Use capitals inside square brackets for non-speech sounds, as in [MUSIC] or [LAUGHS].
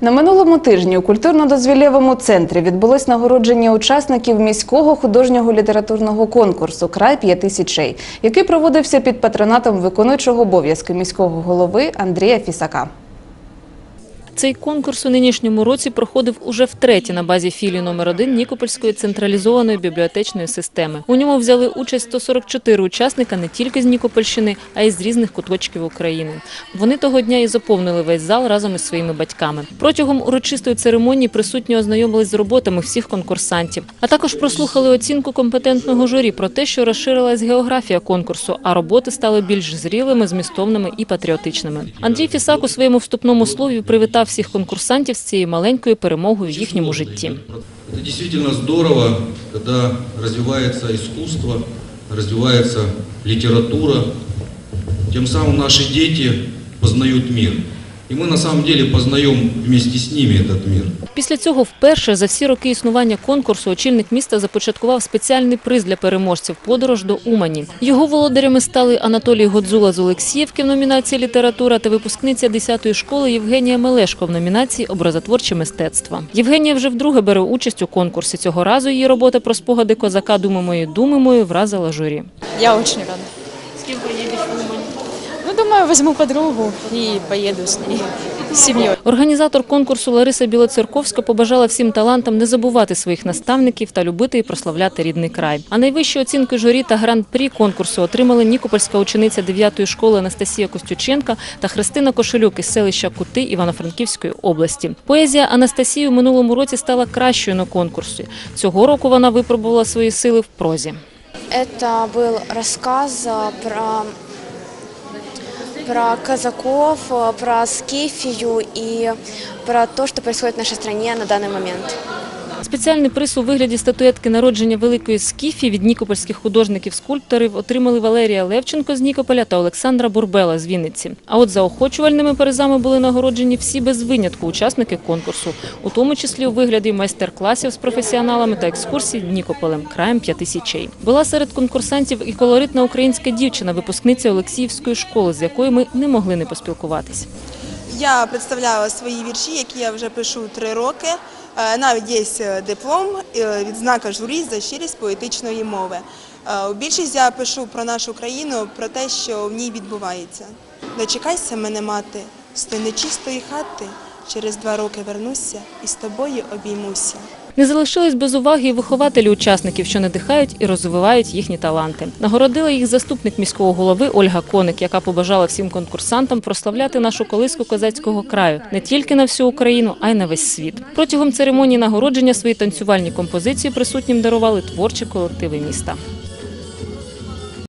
На минулому тижні у культурно-дозвілєвому центрі відбулось нагородження учасників міського художнього літературного конкурсу Край п'яти січей, який проводився під патронатом виконуючого обов'язки міського голови Андрія Фісака. Цей конкурс у нинішньому році проходив уже втретє на базі філії номер 1 Нікопольської централізованої бібліотечної системи. У ньому взяли участь 144 учасника не тільки з Нікопольщини, а й з різних куточків України. Вони того дня і заповнили весь зал разом із своїми батьками. Протягом урочистої церемонії присутні ознайомились з роботами всіх конкурсантів, а також прослухали оцінку компетентного журі про те, що розширилась географія конкурсу, а роботи стали більш зрілими, змістовними і патріотичними. Андрій Фісак у своєму вступному слові привітав всіх конкурсантів з цією маленькою перемогою в їхньому житті. Це дійсно здорово, коли розвивається іскусство, розвивається література. Тим самим наші діти познають мир. И мы на самом деле познаем вместе с ними этот мир. Після цього вперше за всі роки існування конкурсу очільник міста започаткував спеціальний приз для переможців подорож до Умані. Його володарями стали Анатолій Годзула з Олексіївки в номінації література та випускниця 10-ї школи Євгенія Мелешко в номінації образотворче мистецтво. Євгенія вже вдруге бере участь у конкурсі. Цього разу її робота про спогади козака Думи мої думи мої вразила журі. Я очень рада. З ким поїдеш в Умані? Ну, думаю, возьму подругу и поеду с ней, [LAUGHS] с. Організатор конкурсу Лариса Білоцерковська побажала всім талантам не забувати своїх наставників та любити і прославляти рідний край. А найвищі оцінки журі та гран-прі конкурсу отримали нікопольська учениця 9-ї школи Анастасія Костюченка та Христина Кошелюк із селища Кути Івано-Франківської області. Поезія Анастасії в минулому році стала кращою на конкурсі. Цього року вона випробувала свої сили в прозі. Это был рассказ а, про, про казаков, а, про Скифию и про то, что происходит в нашей стране на данный момент. Спеціальний приз у вигляді статуетки народження Великої Скіфії від нікопольських художників-скульпторів отримали Валерія Левченко з Нікополя та Олександра Бурбела з Вінниці. А от заохочувальними призами були нагороджені всі без винятку учасники конкурсу, у тому числі у вигляді майстер-класів з професіоналами та екскурсій Нікополем, краєм п'яти січей. Була серед конкурсантів і колоритна українська дівчина, випускниця Олексіївської школи, з якою ми не могли не поспілкуватись. Я представляла свої вірші, які я вже пишу три роки. Е, Навіть є е, диплом, е, відзнака журі за щирість поетичної мови. У Більшість я пишу про нашу країну, про те, що в ній відбувається. Дочекайся мене, мати, з тої нечистої хати. Через два роки вернуся і з тобою обіймуся. Не залишились без уваги і вихователі учасників, що надихають і розвивають їхні таланти. Нагородила їх заступник міського голови Ольга Коник, яка побажала всім конкурсантам прославляти нашу колиску козацького краю не тільки на всю Україну, а й на весь світ. Протягом церемонії нагородження свої танцювальні композиції присутнім дарували творчі колективи міста.